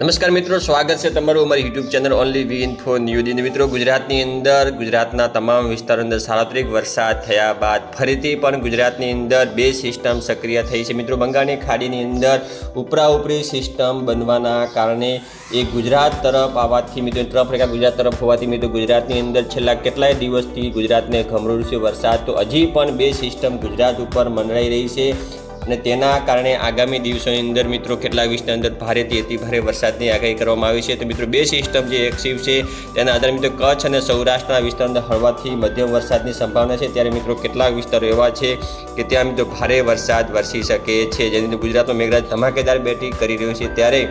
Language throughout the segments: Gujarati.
નમસ્કાર મિત્રો, સ્વાગત છે તમારું અમારી YouTube channel only V info news મિત્રો, ગુજરાતની અંદર, ગુજરાતના તમામ વિસ્તારો અંદર સાર્વત્રિક વરસાદ થયા બાદ ફરીથી પણ ગુજરાતની અંદર બે સિસ્ટમ સક્રિય થઈ છે. મિત્રો, બંગાળની ખાડીની અંદર ઉપરા ઉપરી સિસ્ટમ બનવાના કારણે એ ગુજરાત તરફ આવવાથી મિત્રો તરફ રેખા ગુજરાત તરફ હોવાથી મિત્રો, ગુજરાતની અંદર છેલ્લા કેટલાય દિવસથી ગુજરાતને ઘમરોળ છે વરસાદ. તો હજી પણ બે સિસ્ટમ ગુજરાત ઉપર મંડળાઈ રહી છે. અને તેના કારણે આગામી દિવસોની અંદર મિત્રો કેટલાક વિસ્તારની અંદર ભારેથી અતિ ભારે વરસાદની આગાહી કરવામાં આવી છે. તો મિત્રો બે સિસ્ટમ જે એક્ટિવ છે, તેના આધારે મિત્રો કચ્છ અને સૌરાષ્ટ્રના વિસ્તારની અંદર હળવાથી મધ્યમ વરસાદની સંભાવના છે. ત્યારે મિત્રો કેટલાક વિસ્તારો એવા છે કે ત્યાં મિત્રો ભારે વરસાદ વરસી શકે છે. જેની ગુજરાતમાં મેઘરાજ ધમાકેદાર બેટિંગ કરી રહ્યું છે. ત્યારે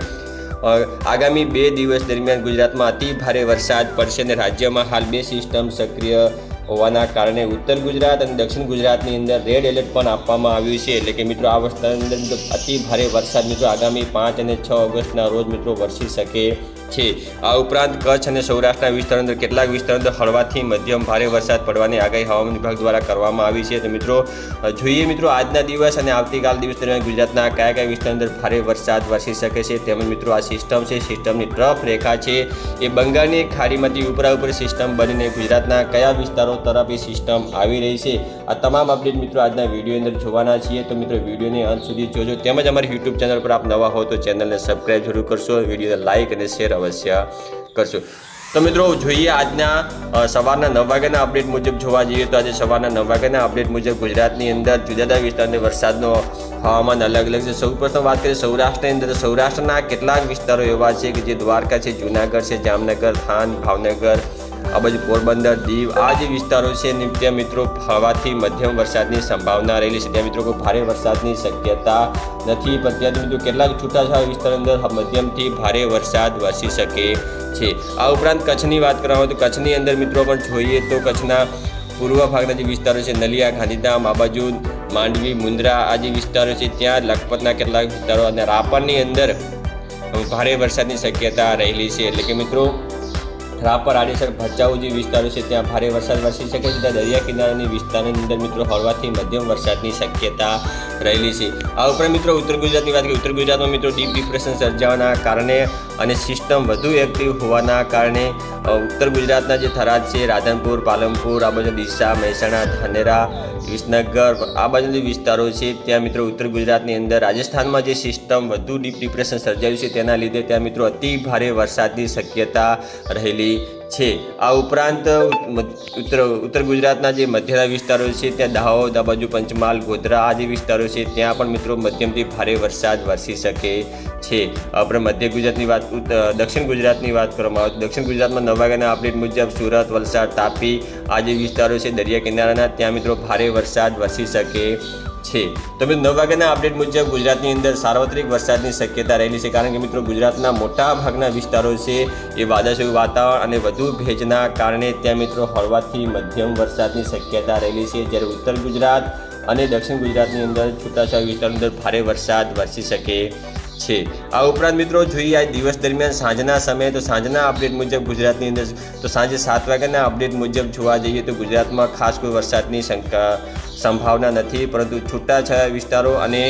આગામી બે દિવસ દરમિયાન ગુજરાતમાં અતિ ભારે વરસાદ પડશે અને રાજ્યમાં હાલ બે સિસ્ટમ સક્રિય હોવાના કારણે ઉત્તર ગુજરાત અને દક્ષિણ ગુજરાતની અંદર રેડ એલર્ટ પણ આપવામાં આવ્યું છે. એટલે કે મિત્રો, આ અંદર અતિ ભારે વરસાદ, મિત્રો, આગામી પાંચ અને છ ઓગસ્ટના રોજ મિત્રો વરસી શકે છે. આ ઉપરાંત કચ્છ અને સૌરાષ્ટ્રના વિસ્તારો અંદર કેટલાક વિસ્તારો અંદર હળવાથી મધ્યમ ભારે વરસાદ પડવાની આગાહી હવામાન વિભાગ દ્વારા કરવામાં આવી છે. તો મિત્રો જોઈએ મિત્રો, આજના દિવસ અને આવતીકાલ દિવસ દરમિયાન ગુજરાતના કયા કયા વિસ્તારો અંદર ભારે વરસાદ વરસી શકે છે તેમજ મિત્રો, આ સિસ્ટમ છે, સિસ્ટમની ટ્રફ રેખા છે. એ બંગાળની ખાડીમાંથી ઉપરા ઉપર સિસ્ટમ બનીને ગુજરાતના કયા વિસ્તારો તરફ સિસ્ટમ આવી રહી છે. આ તમામ અપડેટ મિત્રો આજના વીડિયો અંદર જોવાના છીએ. તો મિત્રો વિડીયોને અંત સુધી જોજો. તેમજ અમારી યુટ્યુબ ચેનલ પર આપ નવા હો તો ચેનલને સબસ્ક્રાઈબ જરૂર કરશો. વિડીયોને લાઇક અને શેર અવશ્ય કરશો. તો મિત્રો, જોઈએ આજના સવારના નવ વાગ્યાના અપડેટ મુજબ જોવા જઈએ તો આજે સવારના નવ વાગ્યાના અપડેટ મુજબ ગુજરાતની અંદર જુદા જુદા વિસ્તારની વરસાદનો હવામાન અલગ અલગ છે. સૌ પ્રથમ વાત કરીએ સૌરાષ્ટ્રની અંદર સૌરાષ્ટ્રના કેટલાક વિસ્તારો એવા છે કે જે દ્વારકા છે, જુનાગઢ છે, જામનગર, થાન, ભાવનગર આ બાજુ પોરબંદર દીવ, આ જે વિસ્તારો છે ને ત્યાં મિત્રો હવાથી મધ્યમ વરસાદની સંભાવના રહેલી છે. ત્યાં મિત્રો કોઈ ભારે વરસાદની શક્યતા નથી, પણ ત્યાંથી મિત્રો કેટલાક છૂટાછવાયા વિસ્તારની અંદર મધ્યમથી ભારે વરસાદ વરસી શકે છે. આ ઉપરાંત કચ્છની વાત કરવામાં આવે તો કચ્છની અંદર મિત્રો પણ જોઈએ તો કચ્છના પૂર્વ ભાગના જે વિસ્તારો છે, નલિયા, ગાંધીધામ, આ બાજુ માંડવી, મુન્દ્રા, આ જે વિસ્તારો છે, ત્યાં લખપતના કેટલાક વિસ્તારો અને રાપરની અંદર ભારે વરસાદની શક્યતા રહેલી છે. એટલે કે મિત્રો રાપર આડેસર ભચાઉ જે વિસ્તારો છે, ત્યાં ભારે વરસાદ વરસી શકે છે. દરિયા કિનારાની વિસ્તારની અંદર મિત્રો હળવાથી મધ્યમ વરસાદની શક્યતા રહેલી છે. આ ઉપરાંત મિત્રો ઉત્તર ગુજરાતની વાત કરીએ, ઉત્તર ગુજરાતમાં મિત્રો ડીપ ડિપ્રેશન સર્જાવાના કારણે અને સિસ્ટમ વધુ એક્ટિવ હોવાના કારણે ઉત્તર ગુજરાતના જે થરાદ છે, રાધનપુર, પાલનપુર, આ બાજુ ડીસા, મહેસાણા, ધાનેરા, વિસનગર, આ બાજુ વિસ્તારો છે, ત્યાં મિત્રો ઉત્તર ગુજરાતની અંદર રાજસ્થાનમાં જે સિસ્ટમ વધુ ડીપ ડિપ્રેશન સર્જાયું છે, તેના લીધે ત્યાં મિત્રો અતિ ભારે વરસાદની શક્યતા રહેલી છે. આ ઉપરાંત ઉત્તર ઉત્તર ગુજરાતના જે મધ્યના વિસ્તારો છે, ત્યાં દાહોદ, આ બાજુ પંચમહાલ, ગોધરા, આ જે વિસ્તારો છે, ત્યાં પણ મિત્રો મધ્યમથી ભારે વરસાદ વરસી શકે છે. આપણે મધ્ય ગુજરાતની વાત દક્ષિણ ગુજરાતની વાત કરવામાં આવે તો દક્ષિણ ગુજરાતમાં નવ વાગ્યાના અપડેટ મુજબ સુરત, વલસાડ, તાપી આ જે વિસ્તારો છે, દરિયા કિનારાના, ત્યાં મિત્રો ભારે વરસાદ વરસી શકે છે. તો મિત્રો, નવ વાગ્યાના અપડેટ મુજબ ગુજરાતની અંદર સાર્વત્રિક વરસાદની શક્યતા રહેલી છે. કારણ કે મિત્રો, ગુજરાતના મોટા ભાગના વિસ્તારો છે એ વાદળછાયું વાતાવરણ અને વધુ ભેજના કારણે ત્યાં મિત્રો હળવાથી મધ્યમ વરસાદની શક્યતા રહેલી છે. જ્યારે ઉત્તર ગુજરાત અને દક્ષિણ ગુજરાતની અંદર છૂટાછવાયા વિસ્તારની અંદર ભારે વરસાદ વરસી શકે. છે. આ ઉપરાંત મિત્રો જોઈએ આજ દિવસ દરમિયાન સાંજના સમયે તો સાંજના અપડેટ મુજબ ગુજરાતની અંદર તો સાંજે સાત વાગ્યાના અપડેટ મુજબ જોવા જઈએ તો ગુજરાતમાં ખાસ કોઈ વરસાદની સંભાવના નથી, પરંતુ છૂટાછવાયા વિસ્તારો અને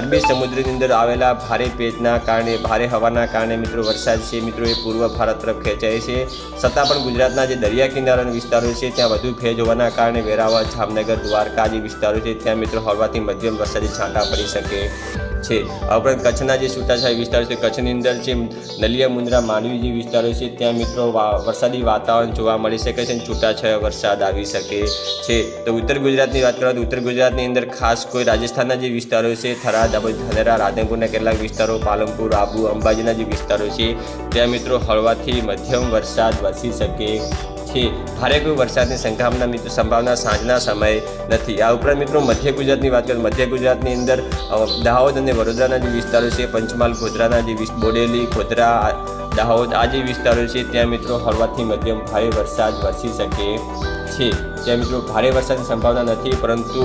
અરબી સમુદ્રની અંદર આવેલા ભારે ભેજના કારણે, ભારે હવાના કારણે મિત્રો વરસાદ છે. મિત્રો, એ પૂર્વ ભારત તરફ ખેંચાય છે. છતાં પણ ગુજરાતના જે દરિયા કિનારાના વિસ્તારો છે, ત્યાં વધુ ભેજ હોવાના કારણે વેરાવળ, જામનગર, દ્વારકા જે વિસ્તારો છે, ત્યાં મિત્રો હળવાથી મધ્યમ વરસાદી છાંટા પડી શકે. છે. આ ઉપરાંત કચ્છના જે છૂટાછવાયા વિસ્તારો છે, કચ્છની અંદર જે નલિયા મુન્દ્રા માંડવી જે વિસ્તારો છે, ત્યાં મિત્રો વરસાદી વાતાવરણ જોવા મળી શકે છે અને છૂટાછવાયા વરસાદ આવી શકે છે. તો ઉત્તર ગુજરાતની વાત કરવા તો ઉત્તર ગુજરાતની અંદર ખાસ કોઈ રાજસ્થાનના જે વિસ્તારો છે, થરાદ ધનેરા, રાધનપુરના કેટલાક વિસ્તારો, પાલનપુર, આબુ, અંબાજીના જે વિસ્તારો છે, ત્યાં મિત્રો હળવાથી મધ્યમ વરસાદ વરસી શકે છે ભારે કોઈ વરસાદની સંભાવના મિત્રો સંભાવના સાંજના સમયે નથી. આ ઉપરાંત મિત્રો મધ્ય ગુજરાતની વાત કરીએ મધ્ય ગુજરાતની અંદર દાહોદ અને વડોદરાના જે વિસ્તારો છે, પંચમહાલ, ગોધરાના જે બોડેલી, ગોધરા દાહોદ આ જે વિસ્તારો છે, ત્યાં મિત્રો હળવાથી મધ્યમ ભારે વરસાદ વરસી શકે છે. ત્યાં મિત્રો ભારે વરસાદની સંભાવના નથી, પરંતુ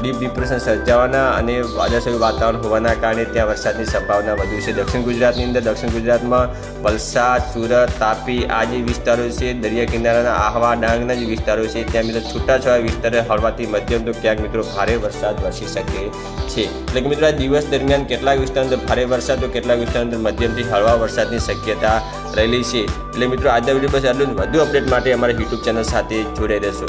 ડીપ ડિપ્રેશન સર્જાવાના અને વાદળછાયું વાતાવરણ હોવાના કારણે ત્યાં વરસાદની સંભાવના વધુ છે. દક્ષિણ ગુજરાતની અંદર, દક્ષિણ ગુજરાતમાં વલસાડ, સુરત, તાપી આ જે વિસ્તારો છે, દરિયા કિનારાના આહવા ડાંગના જે વિસ્તારો છે, ત્યાં મિત્રો છૂટાછવાયા વિસ્તારો હળવાથી મધ્યમ તો ક્યાંક મિત્રો ભારે વરસાદ વરસી શકે છે. એટલે કે મિત્રો, આ દિવસ દરમિયાન કેટલાક વિસ્તારો અંદર ભારે વરસાદ તો કેટલાક વિસ્તારો અંદર મધ્યમથી હળવા વરસાદની શક્યતા રહેલી છે. એટલે મિત્રો, આજના વીડિયો બસ આટલું. વધુ અપડેટ માટે અમારા યુટ્યુબ ચેનલ સાથે જોડાઈ રહેશો.